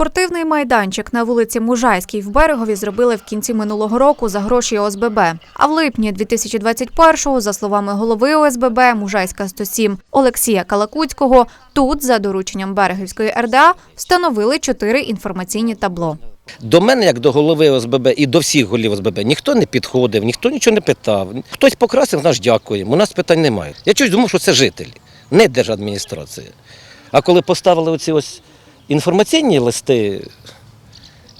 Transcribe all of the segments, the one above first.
Спортивний майданчик на вулиці Мужайській в Берегові зробили в кінці минулого року за гроші ОСББ. А в липні 2021-го, за словами голови ОСББ Мужайська 107 Олексія Калакуцького, тут за дорученням Берегівської РДА встановили чотири інформаційні табло. До мене, як до голови ОСББ і до всіх голів ОСББ, ніхто не підходив, ніхто нічого не питав. Хтось покрасив, наш дякуємо. У нас питань немає. Я чогось думав, що це жителі, не держадміністрація. А коли поставили оці ось інформаційні листи,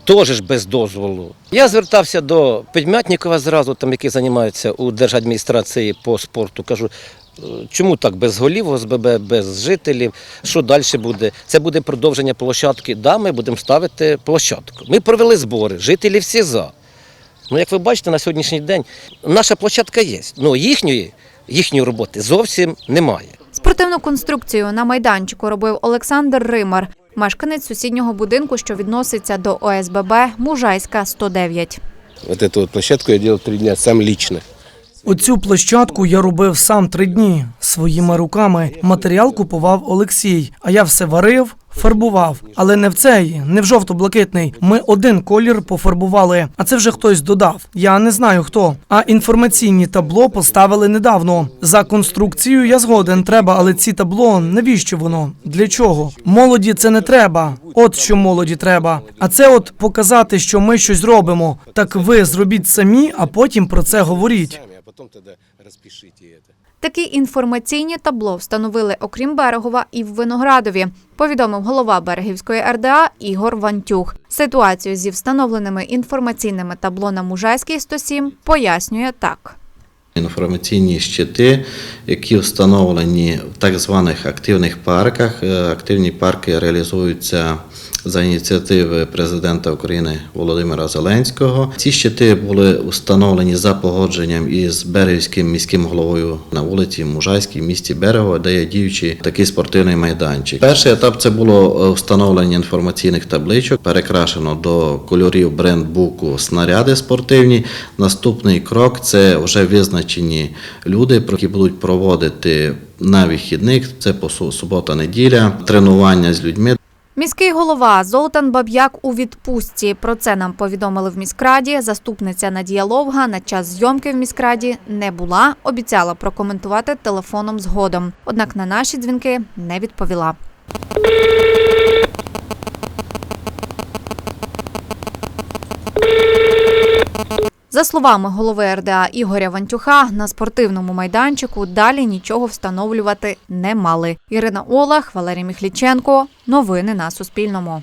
теж без дозволу. Я звертався до Педмятнікова зразу, там, який займається у держадміністрації по спорту. Кажу, «Е, чому так без голів ОСББ, без жителів? Що далі буде? Це буде продовження площадки. Да, ми будемо ставити площадку. Ми провели збори, жителі всі за. Ну, як ви бачите, на сьогоднішній день наша площадка є. Ну, їхньої, їхньої роботи зовсім немає. Спортивну конструкцію на майданчику робив Олександр Римар, мешканець сусіднього будинку, що відноситься до ОСББ Мужайська 109. Ось цю площадку я робив три дня сам лично. Оцю площадку я робив сам три дні своїми руками. Матеріал купував Олексій, а я все варив, фарбував. Але не в цей, не в жовто-блакитний. Ми один колір пофарбували, а це вже хтось додав. Я не знаю хто. А інформаційні табло поставили недавно. За конструкцію я згоден, треба, але ці табло навіщо воно? Для чого? Молоді це не треба. От що молоді треба. А це от показати, що ми щось робимо. Так ви зробіть самі, а потім про це говоріть. Потом тогда распишите это. Такі інформаційні табло встановили окрім Берегова і в Виноградові, повідомив голова Берегівської РДА Ігор Вантюх. Ситуацію зі встановленими інформаційними табло на Мужайській 107 пояснює так. Інформаційні щити, які встановлені в так званих активних парках. Е, Активні парки реалізуються за ініціативи президента України Володимира Зеленського. Ці щити були встановлені за погодженням із Берегівським міським головою на вулиці Мужайській, місті Берегово, де є діючий такий спортивний майданчик. Перший етап це було е, встановлення інформаційних табличок, перекрашено до кольорів брендбуку снаряди спортивні. Наступний крок це вже визначені люди, які будуть проводити на вихідних. Це по субота-неділя, тренування з людьми. Міський голова Золтан Баб'як у відпустці. Про це нам повідомили в міськраді. Заступниця Надія Ловга на час зйомки в міськраді не була. Обіцяла прокоментувати телефоном згодом. Однак на наші дзвінки не відповіла. За словами голови РДА Ігоря Вантюха, на спортивному майданчику далі нічого встановлювати не мали. Ірина Олах, Валерій Міхліченко. Новини на Суспільному.